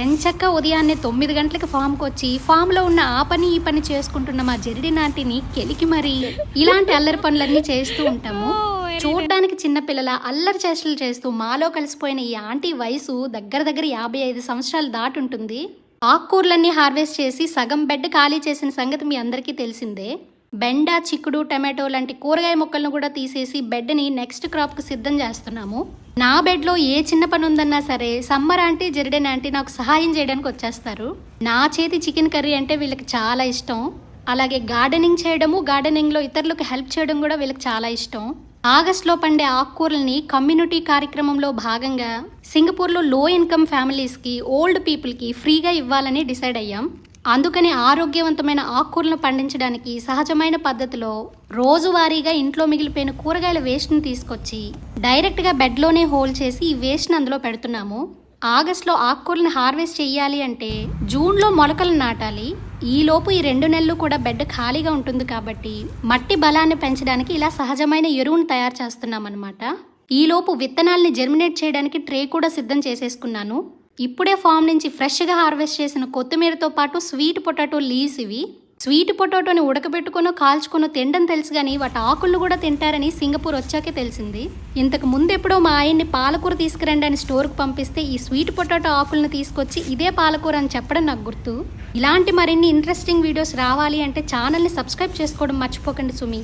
ఎంచక్క ఉదయాన్నే తొమ్మిది గంటలకు ఫామ్కి వచ్చి ఫామ్లో ఉన్న ఆ పని ఈ పని చేసుకుంటున్న మా జరిడి నాటిని కెలికి మరి. ఇలాంటి అల్లరి పనులన్నీ చేస్తూ ఉంటాము. చూడ్డానికి చిన్నపిల్లల అల్లరి చేష్టలు చేస్తూ మాలో కలిసిపోయిన ఈ ఆంటీ వయసు దగ్గర దగ్గర యాభై ఐదు సంవత్సరాలు దాటుంటుంది. ఆకుకూరలన్నీ హార్వెస్ట్ చేసి సగం బెడ్ ఖాళీ చేసిన సంగతి మీ అందరికీ తెలిసిందే. బెండ చిక్కుడు టమాటో లాంటి కూరగాయ మొక్కలను కూడా తీసేసి బెడ్ని నెక్స్ట్ క్రాప్కి సిద్ధం చేస్తున్నాము. నా బెడ్లో ఏ చిన్న పని ఉందన్నా సరే సమ్మర్ ఆంటీ జెరిడెన్ ఆంటీ నాకు సహాయం చేయడానికి వచ్చేస్తారు. నా చేతి చికెన్ కర్రీ అంటే వీళ్ళకి చాలా ఇష్టం. అలాగే గార్డెనింగ్ చేయడము గార్డెనింగ్లో ఇతరులకు హెల్ప్ చేయడం కూడా వీళ్ళకి చాలా ఇష్టం. ఆగస్ట్లో పండే ఆకుకూరల్ని కమ్యూనిటీ కార్యక్రమంలో భాగంగా సింగపూర్లో లో ఇన్కమ్ ఫ్యామిలీస్కి ఓల్డ్ పీపుల్కి ఫ్రీగా ఇవ్వాలని డిసైడ్ అయ్యాం. అందుకని ఆరోగ్యవంతమైన ఆకుకూరలను పండించడానికి సహజమైన పద్ధతిలో రోజువారీగా ఇంట్లో మిగిలిపోయిన కూరగాయల వేస్ట్ని తీసుకొచ్చి డైరెక్ట్గా బెడ్లోనే హోల్ చేసి ఈ వేస్ట్ని అందులో పెడుతున్నాము. ఆగస్ట్లో ఆకుకూరలను హార్వెస్ట్ చేయాలి అంటే జూన్లో మొలకలు నాటాలి. ఈలోపు ఈ రెండు నెలలు కూడా బెడ్ ఖాళీగా ఉంటుంది కాబట్టి మట్టి బలాన్ని పెంచడానికి ఇలా సహజమైన ఎరువును తయారు చేస్తున్నాం అనమాట ఈలోపు విత్తనాల్ని జర్మినేట్ చేయడానికి ట్రే కూడా సిద్ధం చేసేసుకున్నాను. ఇప్పుడే ఫామ్ నుంచి ఫ్రెష్గా హార్వెస్ట్ చేసిన కొత్తిమీరతో పాటు స్వీట్ పొటాటో లీవ్స్ ఇవి. స్వీట్ పొటాటోని ఉడకబెట్టుకునో కాల్చుకునో తినడం తెలుసు కానీ వాటి ఆకులు కూడా తింటారని సింగపూర్ వచ్చాకే తెలిసింది. ఇంతకు ముందు ఎప్పుడో మా ఆయన్ని పాలకూర తీసుకురండి అని స్టోర్కి పంపిస్తే ఈ స్వీట్ పొటాటో ఆకులను తీసుకొచ్చి ఇదే పాలకూర అని చెప్పడం నాకు గుర్తు. ఇలాంటి మరిన్ని ఇంట్రెస్టింగ్ వీడియోస్ రావాలి అంటే ఛానల్ని సబ్స్క్రైబ్ చేసుకోవడం మర్చిపోకండి సుమి.